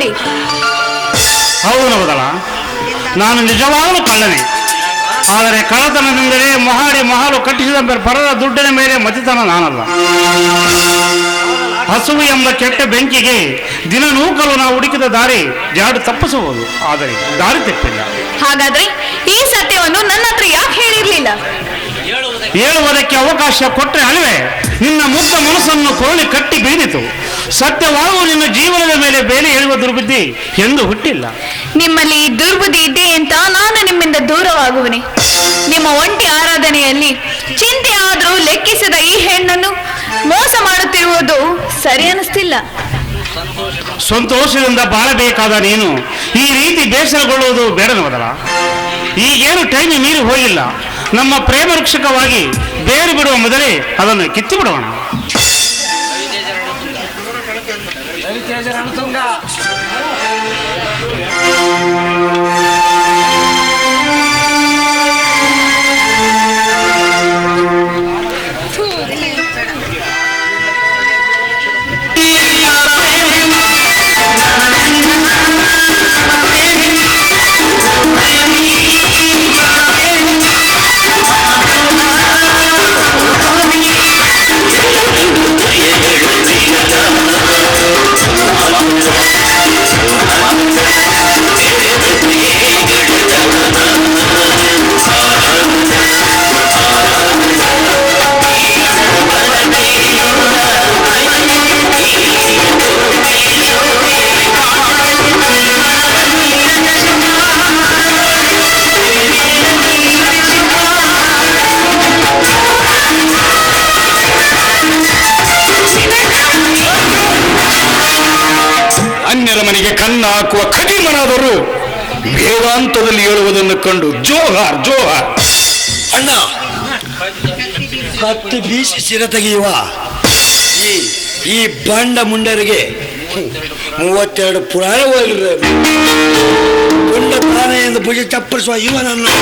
ನೋಡಿ. ಹೌದು ನವದಳ. ನಾನು ನಿಜವಾಗಲೂ ಕಳ್ಳನೆ. ಆದರೆ ಕಳ್ಳತನದಿಂದಲೇ ಮಹಾಡಿ ಮಹಾಲು ಕಟ್ಟಿಸಿದ ಪರದ ದುಡ್ಡಿನ ಮೇಲೆ ಮತಿತನ ನಾನಲ್ಲ. ಹಸುವು ಎಂಬ ಕೆಟ್ಟ ಬೆಂಕಿಗೆ ದಿನ ನೂಕಲು ನಾವು ಹುಡುಕಿದ ದಾರಿ ಜಾಡು ತಪ್ಪಿಸಬಹುದು. ಆದರೆ ದಾರಿ ತಪ್ಪಿಲ್ಲ. ಹಾಗಾದ್ರೆ ಈ ಸತ್ಯವನ್ನು ನನ್ನ ಹತ್ರ ಯಾಕೆ ಹೇಳಿರ್ಲಿಲ್ಲ? ಹೇಳುವುದಕ್ಕೆ ಅವಕಾಶ ಕೊಟ್ಟರೆ ಅಲ್ವೇ ನಿನ್ನ ಮುಗ್ಧ ಮನಸ್ಸನ್ನು ಕೋಳಿ ಕಟ್ಟಿ ಬೀರಿತು ಸತ್ಯವಾಗುವ ನಿನ್ನ ಜೀವನದ ಮೇಲೆ ಹೇಳುವ ದುರ್ಬುದ್ಧಿ ಎಂದು ಹುಟ್ಟಿಲ್ಲ. ನಿಮ್ಮಲ್ಲಿ ದುರ್ಬುದ್ಧಿ ಇದೆ ಅಂತ ನಾನು ನಿಮ್ಮಿಂದ ದೂರವಾಗುವನೆ ನಿಮ್ಮ ಒಂಟಿ ಆರಾಧನೆಯಲ್ಲಿ ಚಿಂತೆ ಆದರೂ ಲೆಕ್ಕಿಸದ ಈ ಹೆಣ್ಣನ್ನು ಮೋಸ ಮಾಡುತ್ತಿರುವುದು ಸರಿ ಅನಿಸ್ತಿಲ್ಲ. ಸಂತೋಷದಿಂದ ಬಾಳಬೇಕಾದ ನೀನು ಈ ರೀತಿ ಬೇಸರಗೊಳ್ಳುವುದು ಬೇಡನವದಲ್ಲ ಈಗೇನು ಟೈಮ್ ಮೀರಿ ಹೋಗಿಲ್ಲ. ನಮ್ಮ ಪ್ರೇಮ ರಕ್ಷಕವಾಗಿ ಬೇರು ಬಿಡುವ ಮೊದಲೇ ಅದನ್ನು ಕಿತ್ತು ಬಿಡೋಣ. దయచేసి రణతుంగా. ಮನೆಗೆ ಕಣ್ಣು ಹಾಕುವ ವೇದಾಂತದಲ್ಲಿ ಹೇಳುವುದನ್ನು ಕಂಡು, ಜೋಹಾರ್ ಜೋಹಾರ್. ಅಣ್ಣ ಹತ್ತು ಬೀಸಿ ಸಿರ ತೆಗೆಯುವ ಈ ಬಂಡ ಮುಂಡರಿಗೆ ಮೂವತ್ತೆರಡು ಪುರಾಣ ತುಂಡ ಭುಜ ಚಪ್ಪರಿಸುವ ಇವನನ್ನು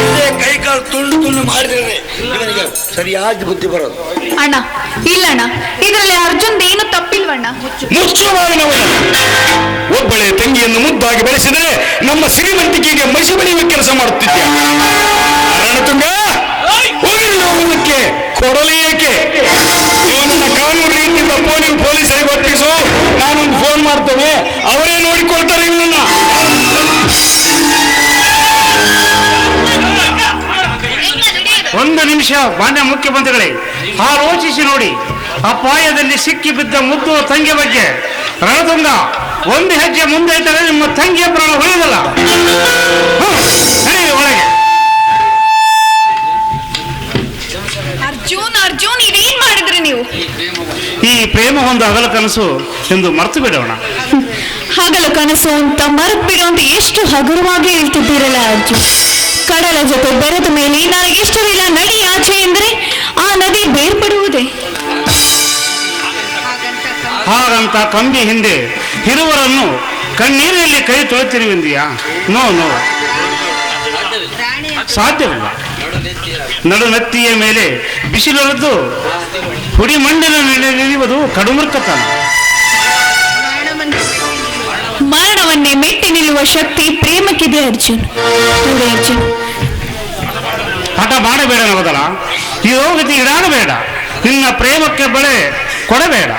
ಇಲ್ಲೇ ಕೈಕಾಲು ತುಂಡು ತುಂಡು ಮಾಡಿದ್ರೆ ಸರಿಯಾದ ಬುದ್ಧಿ ಬರೋದು. ಅಣ್ಣ ಇಲ್ಲಣ್ಣ ಇದರಲ್ಲಿ ಅರ್ಜುನ್ ಏನು ತಪ್ಪಿಲ್ವಣ್ಣ? ಮುಚ್ಚುವಾಗಿನವನ ಒಬ್ಬಳೆ ತಂಗಿಯನ್ನು ಮುದ್ದಾಗಿ ಬೆಳೆಸಿದರೆ ನಮ್ಮ ಶ್ರೀಮಂತಿಕೆಗೆ ಮಸಿ ಬೆಳೆಯುವ ಕೆಲಸ ಮಾಡುತ್ತಿದ್ದೆ. ರಣತುಂಗ ಹೋಗಿಲ್ಲ ಹೋಗೋದಕ್ಕೆ ಕೊಡಲಿ ಏಕೆ? ಇವನನ್ನ ಕಾನೂನು ರೀತಿಯಿಂದ ಪೊಲೀಸ್ ಪೊಲೀಸರಿಗೆ ಒಪ್ಪಿಸು. ನಾನೊಂದು ಫೋನ್ ಮಾಡ್ತೇನೆ. ಅವರೇ ನೋಡಿಕೊಳ್ತಾರೆ ಇವನನ್ನ. ಒಂದು ನಿಮಿಷ, ಮಾನ್ಯ ಮುಖ್ಯಮಂತ್ರಿಗಳೇ, ಆಲೋಚಿಸಿ ನೋಡಿ. ಅಪಾಯದಲ್ಲಿ ಸಿಕ್ಕಿ ಬಿದ್ದ ಮುದ್ದು ತಂಗಿ ಬಗ್ಗೆ. ರಣತುಂಗ, ಒಂದು ಹೆಜ್ಜೆ ಮುಂದೆ ಇಟ್ಟರೆ ನಿಮ್ಮ ತಂಗಿಯ ಪ್ರಾಣ ಉಳಿಯೋದಲ್ಲ ಒಳಗೆ. ಅರ್ಜುನ್ ಇದೇನ್ ಮಾಡಿದ್ರಿ ನೀವು? ಈ ಪ್ರೇಮ ಒಂದು ಹಗಲ ಕನಸು ಎಂದು ಮರೆತು ಬಿಡೋಣ. ಹಗಲ ಕನಸು ಅಂತ ಮರೆತು ಬಿಡು ಅಂತ ಎಷ್ಟು ಹಗುರವಾಗಿ ಹೇಳ್ತಿದ್ದೀರಲ್ಲ ಅರ್ಜುನ್. ಕಡಲ ಜೊತೆ ಬೆರೆತ ಮೇಲೆ ನನಗಿಷ್ಟವಿಲ್ಲ ನಡಿ ಆಚೆ ಎಂದ್ರೆ ಆ ನದಿ ಬೇರ್ಪಡುವುದೇ. ಹಾಗಂತ ಕಂಬಿ ಹಿಂದೆ ಇರುವರನ್ನು ಕಣ್ಣೀರಲ್ಲಿ ಕೈ ತೊಳೆತಿರುವೆಂದಿಯಾ? No no. ಸಾಧ್ಯವಿಲ್ಲ. ನಡುನತ್ತಿಯ ಮೇಲೆ ಬಿಸಿಲೊರೆದು ಹುಡಿ ಮಂಡಿನ ನಿಲ್ಲುವುದು ಕಡುಮುರ್ಕತನ. ಮರಣವನ್ನೇ ಮೆಟ್ಟಿ ನಿಲ್ಲುವ ಶಕ್ತಿ ಪ್ರೇಮಕ್ಕಿದೆ ಅರ್ಜುನ್. ನೋಡಿ ಅರ್ಜುನ್. ಹಠ ಮಾಡಬೇಡ ನವದಲ. ಈ ಹೋಗತಿ ಇಡಾಡಬೇಡ ನಿನ್ನ ಪ್ರೇಮಕ್ಕೆ ಬಳೆ ಕೊಡಬೇಡ.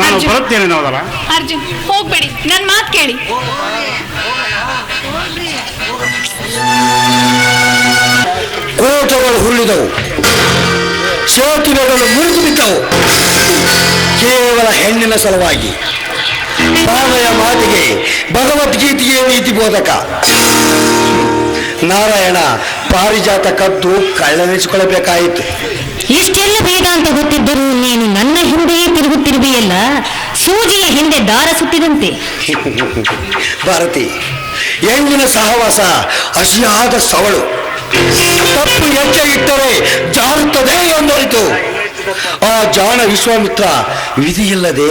ನಾನು ಬರುತ್ತೇನೆ ನವದಲ. ಅರ್ಜುನ್ ಹೋಗ್ಬೇಡಿ. ನನ್ ಮಾತು ಕೇಳಿ. ಕೋಟಗಳು ಹುರುಳಿದವು. ಸೇತುವೆಗಳು ಮುರಿದು ಬಿದ್ದವು ಕೇವಲ ಹೆಣ್ಣಿನ ಸಲುವಾಗಿ. ಬಾಬೆಯ ಮಾತಿಗೆ ಭಗವದ್ಗೀತೆಗೆ ನೀತಿ ಬೋಧಕ. ನಾರಾಯಣ ಪಾರಿಜಾತ ಕದ್ದು ಕಳ್ಳನಿಸಿಕೊಳ್ಳಬೇಕಾಯಿತು ಇಷ್ಟೆಲ್ಲ ಬೇಗ ಅಂತ ಗೊತ್ತಿದ್ದರೂ ನೀನು ನನ್ನ ಹಿಂದೆಯೇ ತಿರುಗುತ್ತಿರುವೆಯಲ್ಲ? ಸೂಜಿಯ ಹಿಂದೆ ದಾರ ಸುತ್ತಿದಂತೆ. ಭಾರತಿ ಹೆಣ್ಣಿನ ಸಹವಾಸ ಅಸಿಯಾದ ಸವಳು. ತಪ್ಪು ಹೆಜ್ಜೆ ಇಟ್ಟರೆ ಜಾರುತ್ತದೆ ಎಂದರಿತು. ಆ ಜಾಣ ವಿಶ್ವಾಮಿತ್ರ ವಿಧಿಯಿಲ್ಲದೆ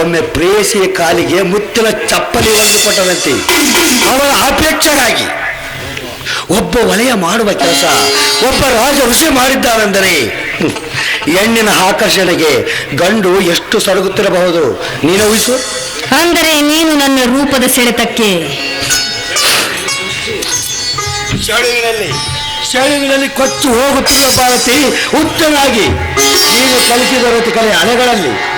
ಒಮ್ಮೆ ಪ್ರೇಯಸಿಯ ಕಾಲಿಗೆ ಮುತ್ತಿನ ಚಪ್ಪಲಿ ಒಂದು ಅವರ ಅಪೇಕ್ಷೆಗಾಗಿ ಒಬ್ಬ ವಲಯ ಮಾಡುವ ಕೆಲಸ ಒಬ್ಬ ರಾಜ ಋಷಿ ಮಾಡಿದ್ದಾನೆಂದರೆ ಹ್ಮ್, ಹೆಣ್ಣಿನ ಆಕರ್ಷಣೆಗೆ ಗಂಡು ಎಷ್ಟು ಸಡಗುತ್ತಿರಬಹುದು ನೀನು ಅಂದರೆ ನೀನು ನನ್ನ ರೂಪದ ಸೆಳೆತಕ್ಕೆ ಶೆಳುವಿನಲ್ಲಿ ಚಳುವಿನಲ್ಲಿ ಕೊಚ್ಚು ಹೋಗುತ್ತಿರುವ ಭಾರತಿ ಉತ್ತನಾಗಿ ನೀನು ಕಲಿಸಿದ ಕಲೆ ಅಲೆಗಳಲ್ಲಿ.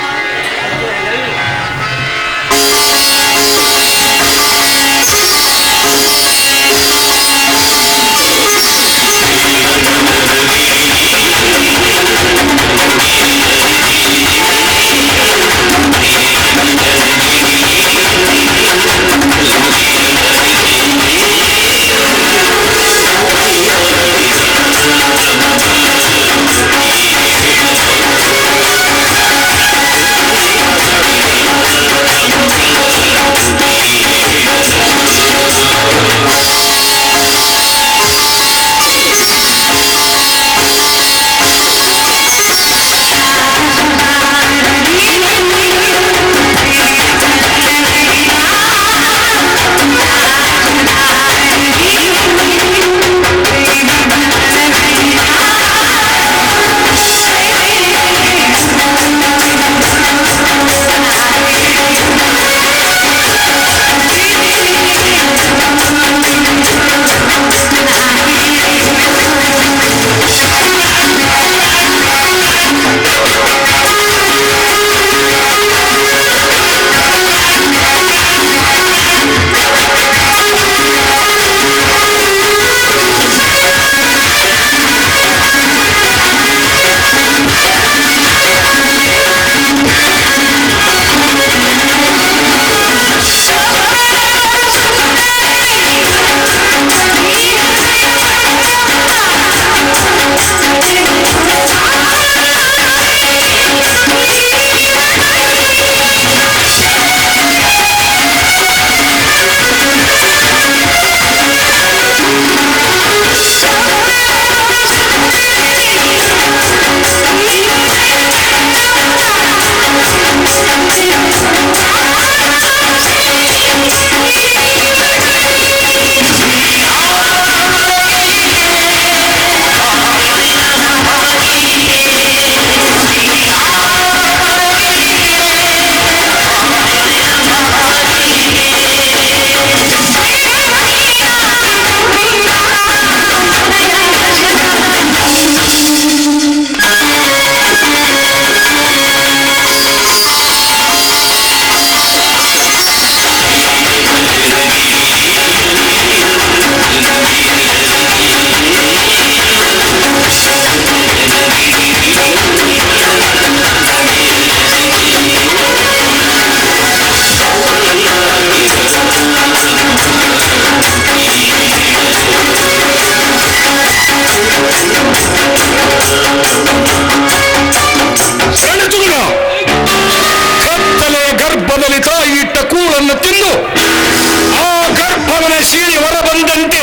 ಆ ಗರ್ಭವನ ಸೀಳಿ ಹೊರಬಂದಂತೆ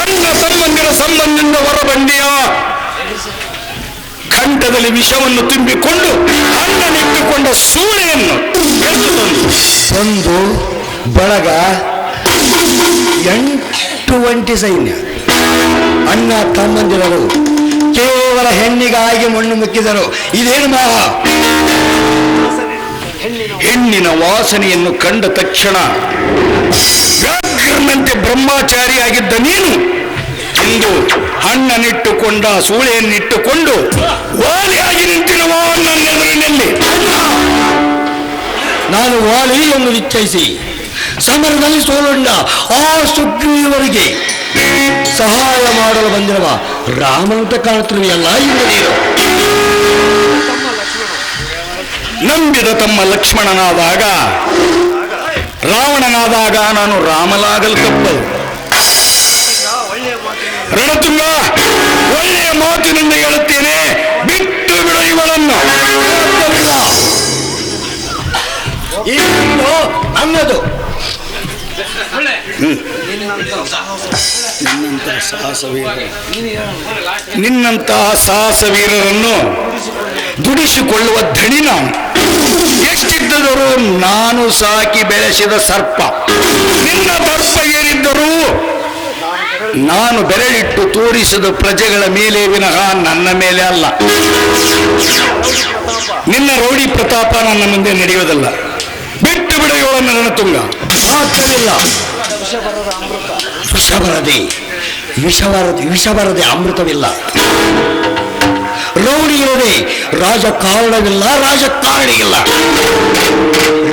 ಅಣ್ಣ ತಮ್ಮಂದಿರ ಸಂಬಂಧದಿಂದ ಹೊರಬಂದಿಯ? ಕಂಠದಲ್ಲಿ ವಿಷವನ್ನು ತುಂಬಿಕೊಂಡು ಅಣ್ಣನಿಟ್ಟುಕೊಂಡ ಸೂಳೆಯನ್ನು ಒಂದು ಬಳಗ, ಎಂಟು ಒಂಟಿ ಸೈನ್ಯ. ಅಣ್ಣ ತಮ್ಮಂದಿರರು ಕೇವಲ ಹೆಣ್ಣಿಗಾಗಿ ಮಣ್ಣು ಮುಕ್ಕಿದರು. ಇದೇನು ಮಹಾ? ಹೆಣ್ಣಿನ ವಾಸನೆಯನ್ನು ಕಂಡ ತಕ್ಷಣ, ವ್ಯಾಘ್ರನಂತೆ ಬ್ರಹ್ಮಚಾರಿಯಾಗಿದ್ದ ನೀನು, ಇಂದು ಹಣ್ಣನಿಟ್ಟುಕೊಂಡ ಸೂಳೆಯನ್ನಿಟ್ಟುಕೊಂಡು ವಾಲಿಯಾಗಿ ನಿಂತಿರುವ ನನ್ನ ಎದುರಿನಲ್ಲಿ. ನಾನು ವಾಲಿ ಎಂದು ನಿಶ್ಚಯಿಸಿ, ಸಮರದಲ್ಲಿ ಸೋಲುಂಡ ಆ ಸುಗ್ರೀವರಿಗೆ ಸಹಾಯ ಮಾಡಲು ಬಂದಿರುವ ರಾಮನಂತ ಕಾಣುತ್ತಿರುವೆಯಲ್ಲ ಎಲ್ಲ ನೀನು. ನಂಬಿದ ತಮ್ಮ ಲಕ್ಷ್ಮಣನಾದಾಗ ರಾವಣನಾದಾಗ ನಾನು ರಾಮಲಾಗಲು ತಪ್ಪು. ರಣತುಂಗ ಒಳ್ಳೆಯ ಮಾತಿನಿಂದ ಹೇಳುತ್ತೇನೆ ಬಿಟ್ಟು ಬಿಡು ಇವಳನ್ನು. ನಿನ್ನಂತಹ ಸಾಹಸ ವೀರರನ್ನು ದುಡಿಸಿಕೊಳ್ಳುವ ಧಣಿ ನಾನು. ಎಷ್ಟಿದ್ದರೂ ನಾನು ಸಾಕಿ ಬೆಳೆಸಿದ ಸರ್ಪ. ನಿನ್ನ ದರ್ಪ ಏನಿದ್ದರೂ ನಾನು ಬೆರಳಿಟ್ಟು ತೋರಿಸಿದ ಪ್ರಜೆಗಳ ಮೇಲೆ ವಿನಃ ನನ್ನ ಮೇಲೆ ಅಲ್ಲ. ನಿನ್ನ ರೌಡಿ ಪ್ರತಾಪ ನನ್ನ ಮುಂದೆ ನಡೆಯುವುದಲ್ಲ. ಬಿಡು ಸಾಧ್ಯವಿಲ್ಲ ವಿಷ ಬರದೆ ವಿಷ ಬರದೆ ವಿಷ ಬರದೆ ಅಮೃತವಿಲ್ಲ. ರೌಡಿ ಇರದೆ ರಾಜಕಾರಣವಿಲ್ಲ ರಾಜಕಾರಣಿಗಿಲ್ಲ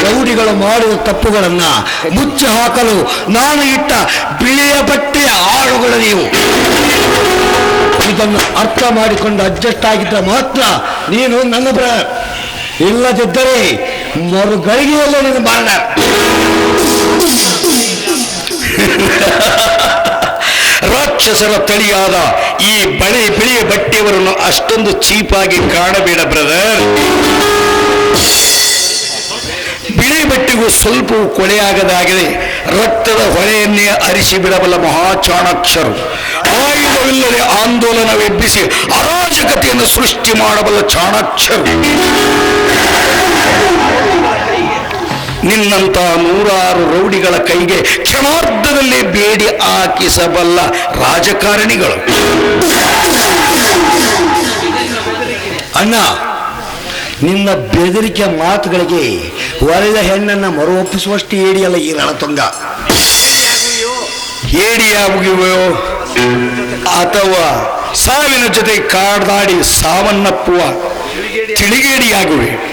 ರೌಡಿಗಳು ಮಾಡಿದ ತಪ್ಪುಗಳನ್ನ ಮುಚ್ಚಿ ಹಾಕಲು ನಾನು ಇಟ್ಟ ಬಿಳಿಯ ಬಟ್ಟೆಯ ಆಳುಗಳು ನೀವು. ಇದನ್ನು ಅರ್ಥ ಮಾಡಿಕೊಂಡು ಅಡ್ಜಸ್ಟ್ ಆಗಿದ್ದ ಮಾತ್ರ ನೀನು ನನ್ನ ಬ್ರ ಇಲ್ಲದಿದ್ದರೆ ಮರುಗಳಿಗೆಯಲ್ಲೇ ನಿನ್ನ ಬಾರಣ ರಾಕ್ಷಸರ ತಳಿಯಾದ ಈ ಬಳೆ ಬಿಳಿಯ ಬಟ್ಟೆಯವರನ್ನು ಅಷ್ಟೊಂದು ಚೀಪಾಗಿ ಕಾಣಬೇಡ ಬ್ರದರ್ ಬಿಳಿ ಬಟ್ಟೆಗೂ ಸ್ವಲ್ಪವೂ ಕೊಳೆಯಾಗದಾಗಿದೆ ರಕ್ತದ ಹೊಳೆಯನ್ನೇ ಅರಿಸಿ ಬಿಡಬಲ್ಲ ಮಹಾಚಾಣಾಕ್ಷರು. ಆಯುಧವಿಲ್ಲದೆ ಆಂದೋಲನವೆಬ್ಬಿಸಿ ಅರಾಜಕತೆಯನ್ನು ಸೃಷ್ಟಿ ಮಾಡಬಲ್ಲ ಚಾಣಾಕ್ಷರು. ನಿನ್ನಂತ ನೂರಾರು ರೌಡಿಗಳ ಕೈಗೆ ಕ್ಷಣಾರ್ಧದಲ್ಲಿ ಬೇಡಿ ಹಾಕಿಸಬಲ್ಲ ರಾಜಕಾರಣಿಗಳು. ಅಣ್ಣ, ನಿನ್ನ ಬೆದರಿಕೆ ಮಾತುಗಳಿಗೆ ಒರೆದ ಹೆಣ್ಣನ್ನ ಮರು ಒಪ್ಪಿಸುವಷ್ಟು ಏಡಿಯಲ್ಲ ಈ ರಣತುಂಗ. ಏಡಿಯಾಗುವೆಯೋ ಅಥವಾ ಸಾವಿನ ಜೊತೆ ಕಾಡ್ದಾಡಿ ಸಾವನ್ನಪ್ಪುವ ತಿಳಿಗೇಡಿಯಾಗುವೆ?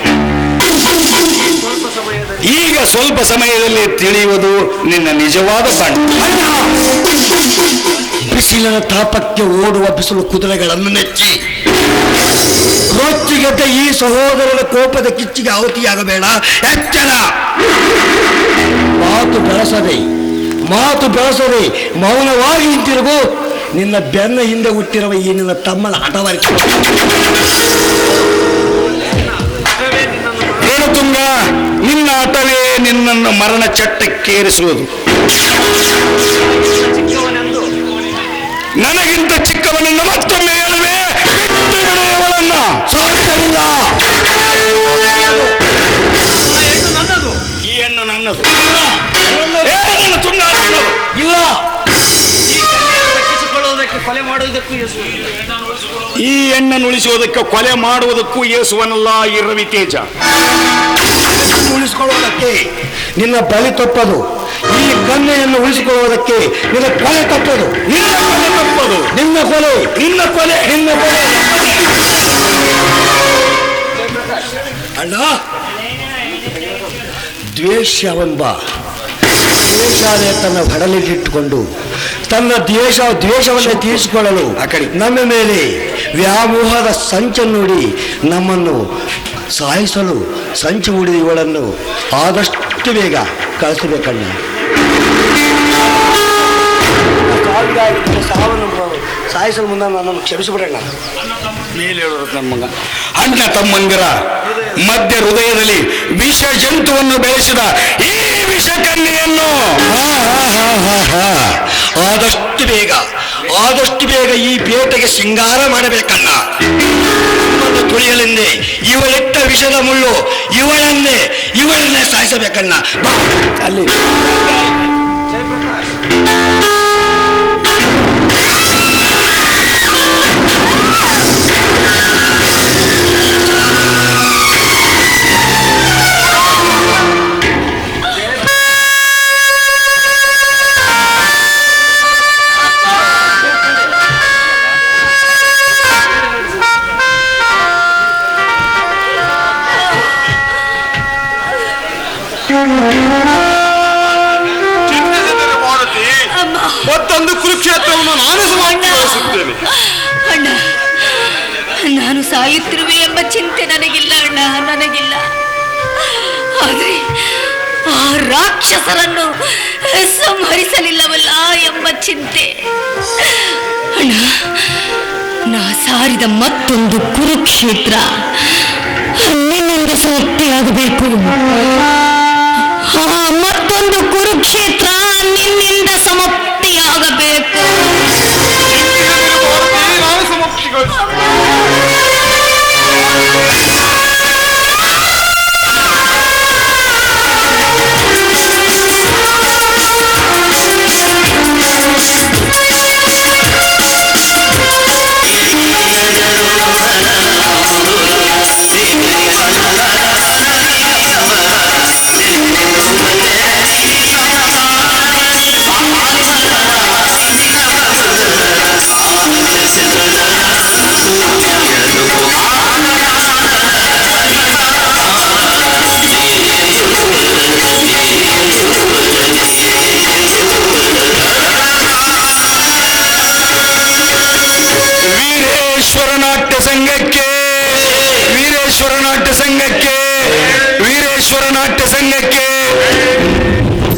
ಈಗ ಸ್ವಲ್ಪ ಸಮಯದಲ್ಲಿ ತಿಳಿಯುವುದು ನಿನ್ನ ನಿಜವಾದ ಬಣ್ಣ ಬಿಸಿಲಿನ ತಾಪಕ್ಕೆ ಓಡುವ ಬಿಸಿಲು ಕುದುರೆಗಳನ್ನು ನೆಚ್ಚಿ ರೊಚ್ಚಿಗೆದ್ದ ಈ ಸಹೋದರನ ಕೋಪದ ಕಿಚ್ಚಿಗೆ ಆಹುತಿಯಾಗಬೇಡ. ಎಚ್ಚರ. ಮಾತು ಬೆಳೆಸದೆ ಮಾತು ಬೆಳೆಸದೆ ಮೌನವಾಗಿ ಹಿಂತಿರುಗು ನಿನ್ನ ಬೆನ್ನ ಹಿಂದೆ ಹುಟ್ಟಿರುವ ಈ ನಿನ್ನ ತಮ್ಮನ ಏನು ರೇಣುತುಂಗ ನಿನ್ನ ಆಟವೇ ನಿನ್ನನ್ನು ಮರಣ ಚಟ್ಟಕ್ಕೇರಿಸುವುದು ನನಗಿಂತ ಚಿಕ್ಕವನನ್ನು ಮತ್ತೊಮ್ಮೆ ಹೇಳುವೆ ಸಾಧ್ಯವಿಲ್ಲ ಈ ಹೆಣ್ಣು ನನ್ನದು. ಏ, ನನ್ನ ತುಂಡ ನನ್ನದು. ಇಲ್ಲ. ಈ ಹೆಣ್ಣನ್ನು ಉಳಿಸುವುದಕ್ಕೆ ಕೊಲೆ ಮಾಡುವುದಕ್ಕೂ ಯೇಸುವನಲ್ಲ ಈ ರವಿ ತೇಜ ಉಳಿಸಿಕೊಳ್ಳುವುದಕ್ಕೆ ನಿನ್ನ ಬಲಿ ತಪ್ಪದು. ಈ ಕನ್ನೆಯನ್ನು ಉಳಿಸಿಕೊಳ್ಳುವುದಕ್ಕೆ ನಿನ್ನ ಕೊಲೆ ತಪ್ಪದು. ನಿನ್ನ ಕೊಲೆ ತಪ್ಪದು. ನಿನ್ನ ಕೊಲೆ. ನಿನ್ನ ಕೊಲೆ. ನಿನ್ನ ಕೊಲೆ. ಅಣ್ಣ ದ್ವೇಷವೆಂಬ ದ್ವೇಷಾಲಯ ತನ್ನ ಹಡಲಿಟ್ಟಿಟ್ಟುಕೊಂಡು ತನ್ನ ದ್ವೇಷ ದ್ವೇಷವನ್ನು ತೀರಿಸಿಕೊಳ್ಳಲು ನಮ್ಮ ಮೇಲೆ ವ್ಯಾಮೋಹದ ಸಂಚನ್ನು ನೋಡಿ ನಮ್ಮನ್ನು ಸಾಯಿಸಲು ಸಂಚು ಹೂಡಿದ ಇವಳನ್ನು ಆದಷ್ಟು ಬೇಗ ಕಳಿಸಬೇಕಣ್ಣ ಸಾವನ್ನು ಸಾಯಿಸಲು ಮುಂದೆ ನನ್ನನ್ನು ಕ್ಷಮಿಸಿಬಿಡಣ್ಣ ಮೇಲೆ ಹೇಳೋದು ನಮ್ಮಂಗ ಅಣ್ಣ ತಮ್ಮಂಗರ ಮಧ್ಯ ಹೃದಯದಲ್ಲಿ ವಿಷ ಜಂತುವನ್ನು ಬೆಳೆಸಿದ ಈ ವಿಷ ಕನ್ಯೆಯನ್ನು. ಆದಷ್ಟು ಬೇಗ ಆದಷ್ಟು ಬೇಗ ಈ ಪೇಟೆಗೆ ಶೃಂಗಾರ ಮಾಡಬೇಕಣ್ಣ. ನಮ್ಮನ್ನು ತುಳಿಯಲೆಂದೇ ಇವಳಿಟ್ಟ ವಿಷದ ಮುಳ್ಳು ಇವಳನ್ನೇ ಇವಳನ್ನೇ ಸಾಯಿಸಬೇಕಣ್ಣ. ಅಲ್ಲಿ. ಮತ್ತೊಂದು ಕುರುಕ್ಷೇತ್ರವನ್ನು ನಾನು ಸಮಾಪ್ತಿಗೊಳಿಸುತ್ತೇನೆ ಅಣ್ಣ. ನಾನು ಸಾಯುತ್ತಿರುವೆ ಎಂಬ ಚಿಂತೆ ನನಗಿಲ್ಲ ಅಣ್ಣ ನನಗಿಲ್ಲ. ಆದರೆ ಆ ರಾಕ್ಷಸರನ್ನು ಸಂಹರಿಸಲಿಲ್ಲವಲ್ಲ ಎಂಬ ಚಿಂತೆ. ಅಣ್ಣ ನಾ ಸಾರಿದ ಮತ್ತೊಂದು ಕುರುಕ್ಷೇತ್ರ ನಿನ್ನಿಂದ ಸಮಾಪ್ತಿಯಾಗಬೇಕು ಮತ್ತೊಂದು ಕುರುಕ್ಷೇತ್ರ ನಿನ್ನ